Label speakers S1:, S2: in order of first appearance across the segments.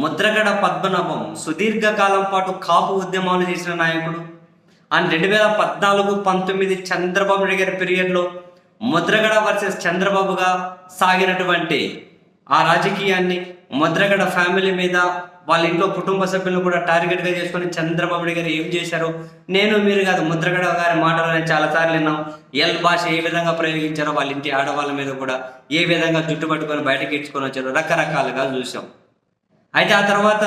S1: ముద్రగడ పద్మనాభం సుదీర్ఘకాలం పాటు కాపు ఉద్యమాలు చేసిన నాయకుడు. అండ్ రెండు వేల పద్నాలుగు పంతొమ్మిది చంద్రబాబు నాయుడు గారి పీరియడ్లో ముద్రగడ వర్సెస్ చంద్రబాబుగా సాగినటువంటి ఆ రాజకీయాన్ని ముద్రగడ ఫ్యామిలీ మీద వాళ్ళ ఇంట్లో కుటుంబ సభ్యులను కూడా టార్గెట్గా చేసుకొని చంద్రబాబు నాయుడు గారు ఏం చేశారు? నేను మీరు కాదు ముద్రగడ గారి మాటలు నేను చాలాసార్లు విన్నాం. ఎల్ భాష ఏ విధంగా ప్రయోగించారో వాళ్ళ ఇంటి ఆడవాళ్ళ మీద కూడా ఏ విధంగా జుట్టు పట్టుకొని బయటకి ఇచ్చుకొని వచ్చారో రకరకాలుగా చూసాం. అయితే ఆ తర్వాత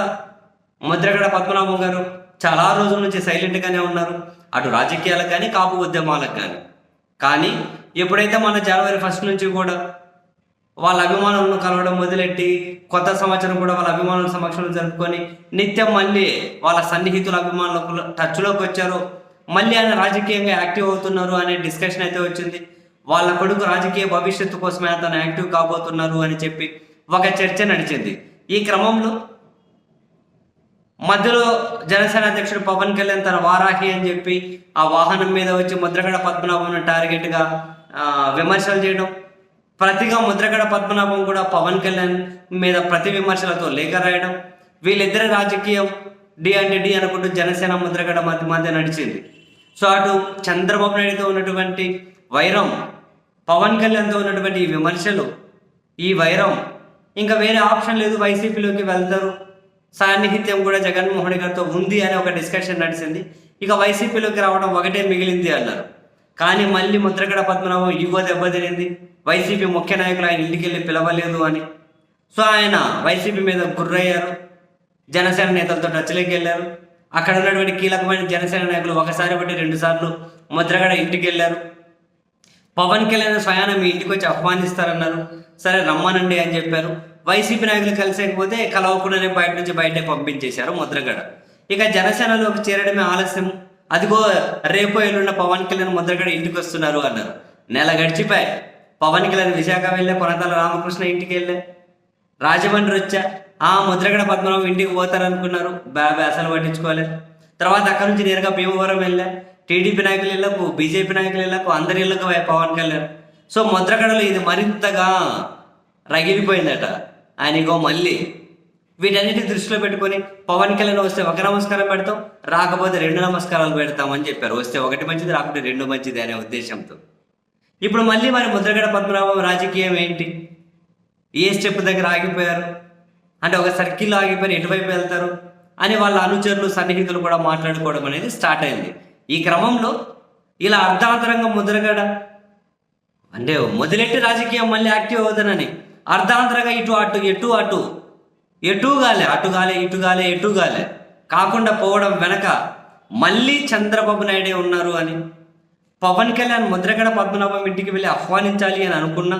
S1: ముద్రగడ పద్మనాభం గారు చాలా రోజుల నుంచి సైలెంట్గానే ఉన్నారు. అటు రాజకీయాలకు కానీ కాపు ఉద్యమాలకు కానీ కానీ ఎప్పుడైతే మన జనవరి ఫస్ట్ నుంచి కూడా వాళ్ళ అభిమానులను కలవడం మొదలెట్టి కొత్త సంవత్సరం కూడా వాళ్ళ అభిమానుల సమక్షంలో జరుపుకొని నిత్యం మళ్ళీ వాళ్ళ సన్నిహితుల అభిమానులకు టచ్లోకి వచ్చారు. మళ్ళీ ఆయన రాజకీయంగా యాక్టివ్ అవుతున్నారు అనే డిస్కషన్ అయితే వచ్చింది. వాళ్ళ కొడుకు రాజకీయ భవిష్యత్తు కోసమే అతను యాక్టివ్ కాబోతున్నారు అని చెప్పి ఒక చర్చ నడిచింది. ఈ క్రమంలో మధ్యలో జనసేన అధ్యక్షుడు పవన్ కళ్యాణ్ తన వారాహి అని చెప్పి ఆ వాహనం మీద వచ్చి ముద్రగడ పద్మనాభం టార్గెట్గా విమర్శలు చేయడం ప్రతిగా ముద్రగడ పద్మనాభం కూడా పవన్ కళ్యాణ్ మీద ప్రతి విమర్శలతో లేఖ రాయడం వీళ్ళిద్దరి రాజకీయం డి అంటే డి అనుకుంటూ జనసేన ముద్రగడ మధ్య మధ్య నడిచింది. సో అటు చంద్రబాబు నాయుడుతో ఉన్నటువంటి వైరం పవన్ కళ్యాణ్తో ఉన్నటువంటి ఈ విమర్శలు ఈ వైరం ఇంకా వేరే ఆప్షన్ లేదు వైసీపీలోకి వెళ్తారు. సాన్నిహిత్యం కూడా జగన్మోహన్ గారితో ఉంది అని ఒక డిస్కషన్ నడిచింది. ఇక వైసీపీలోకి రావడం ఒకటే మిగిలింది అన్నారు. కానీ మళ్ళీ ముద్రగడ పద్మనాభం యువ దెబ్బతినింది వైసీపీ ముఖ్య నాయకులు ఆయన ఇంటికి వెళ్ళి పిలవలేదు అని. సో ఆయన వైసీపీ మీద గుర్రయ్యారు. జనసేన నేతలతో టచ్లోకి వెళ్ళారు. అక్కడ ఉన్నటువంటి కీలకమైన జనసేన నాయకులు ఒకసారి ఒకటి రెండుసార్లు ముద్రగడ ఇంటికి వెళ్ళారు పవన్ కళ్యాణ్ స్వయాన మీ ఇంటికి వచ్చి ఆహ్వానిస్తారన్నారు. సరే రమ్మనండి అని చెప్పారు. వైసీపీ నాయకులు కలిసేకపోతే కలవకుండానే బయట నుంచి బయటకు పంపించేశారు ముద్రగడ. ఇక జనసేనలోకి చేరడమే ఆలస్యం. అదిగో రేపు ఎల్లుండ పవన్ కళ్యాణ్ ముద్రగడ ఇంటికి వస్తున్నారు అన్నారు. నెల గడిచిపోయి పవన్ కళ్యాణ్ విశాఖ వెళ్ళే కొనతల రామకృష్ణ ఇంటికి వెళ్ళే. రాజమండ్రి వచ్చా. ఆ ముద్రగడ పద్మనాభం ఇంటికి పోతారనుకున్నారు. బాబా అసలు పట్టించుకోలేదు. తర్వాత అక్కడి నుంచి నేరుగా భీమవరం వెళ్ళా. టీడీపీ నాయకులు ఇళ్ళకు బీజేపీ నాయకులు ఇళ్ళకు అందరి ఇళ్ళకు పవన్ కళ్యాణ్. సో ముద్రగడలో ఇది మరింతగా రగిలిపోయిందట. ఆయనగో మళ్ళీ వీటన్నిటి దృష్టిలో పెట్టుకొని పవన్ కళ్యాణ్ వస్తే ఒక నమస్కారం పెడతాం రాకపోతే రెండు నమస్కారాలు పెడతామని చెప్పారు. వస్తే ఒకటి మంచిది రాకపోతే రెండు మంచిది అనే ఉద్దేశంతో. ఇప్పుడు మళ్ళీ మరి ముద్రగడ పద్మనాభం రాజకీయం ఏంటి? ఏ స్టెప్ దగ్గర ఆగిపోయారు? అంటే ఒక సర్కిల్లో ఆగిపోయి ఎటువైపు వెళ్తారు? అని వాళ్ళ అనుచరులు సన్నిహితులు కూడా మాట్లాడుకోవడం అనేది స్టార్ట్ అయింది. ఈ క్రమంలో ఇలా అర్ధాంతరంగా ముద్రగడ అంటే మొదలెట్టి రాజకీయం మళ్ళీ యాక్టివ్ అవుతానని అర్ధాంతరంగా ఇటు అటు ఎటు అటు. ఎటు గాలే అటు గాలే ఇటు గాలే ఎటు గాలే. కాకుండా పోవడం వెనక మళ్ళీ చంద్రబాబు నాయుడే ఉన్నారు అని. పవన్ కళ్యాణ్ ముద్రగడ పద్మనాభం ఇంటికి వెళ్ళి ఆహ్వానించాలి అని అనుకున్నా.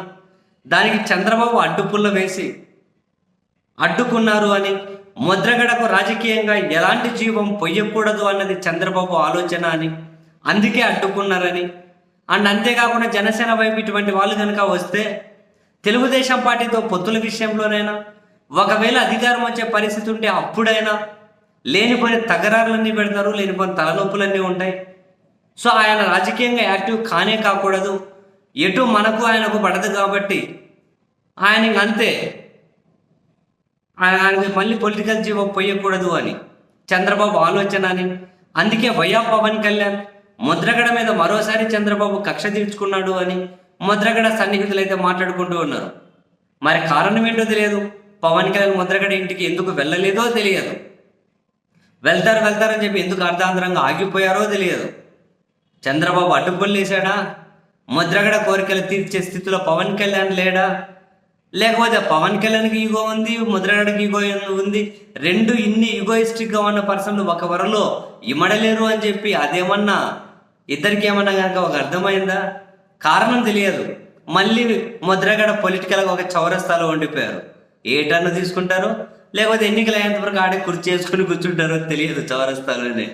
S1: దానికి చంద్రబాబు అడ్డుపుల్ల వేసి అడ్డుకున్నారు అని. ముద్రగడకు రాజకీయంగా ఎలాంటి జీవం పొయ్యకూడదు అన్నది చంద్రబాబు ఆలోచన అని అందుకే అడ్డుకున్నారని అండ్ అంతేకాకుండా జనసేన వైపు ఇటువంటి వాళ్ళు కనుక వస్తే తెలుగుదేశం పార్టీతో పొత్తుల విషయంలోనైనా ఒకవేళ అధికారం వచ్చే పరిస్థితి ఉంటే అప్పుడైనా లేనిపోయిన తగరారులన్నీ పెడతారు లేనిపోయిన తలనొప్పులన్నీ ఉంటాయి. సో ఆయన రాజకీయంగా యాక్టివ్ కానే కాకూడదు. ఎటు మనకు ఆయనకు పడదు కాబట్టి ఆయన అంతే. ఆయన మళ్ళీ పొలిటికల్ జీవం పోయకూడదు అని. చంద్రబాబు ఆలోచన అని. అందుకే వైయా పవన్ కళ్యాణ్ ముద్రగడ మీద మరోసారి చంద్రబాబు కక్ష తీర్చుకున్నాడు అని ముద్రగడ సన్నిహితులు అయితే మాట్లాడుకుంటూ ఉన్నారు. మరి కారణం ఏంటో తెలియదు. పవన్ కళ్యాణ్ ముద్రగడ ఇంటికి ఎందుకు వెళ్ళలేదో తెలియదు. వెళ్తారు వెళ్తారని చెప్పి ఎందుకు అర్ధాంతరంగా ఆగిపోయారో తెలియదు. చంద్రబాబు అడ్డుపల్లేశాడా ముద్రగడ కోరికలు తీర్చే స్థితిలో పవన్ కళ్యాణ్ లేడా? లేకపోతే పవన్ కళ్యాణ్కి ఈగో ఉంది ముద్రగడకి ఈగో ఉంది. రెండు ఇన్ని ఈగోయిస్టిక్గా ఉన్న పర్సన్లు ఒక వరలో ఇమడలేరు అని చెప్పి అదేమన్నా ఇద్దరికి ఏమన్నా కనుక ఒక అర్థమైందా? కారణం తెలియదు. మళ్ళీ ముద్రగడ పొలిటికల్గా ఒక చౌరస్తాలో ఉండిపోయారు. ఏ టర్న్ తీసుకుంటారో? లేకపోతే ఎన్నికలు అయ్యేంత వరకు ఆడే కుర్చీ చేసుకుని కూర్చుంటారో తెలియదు చౌరస్తాలోనే.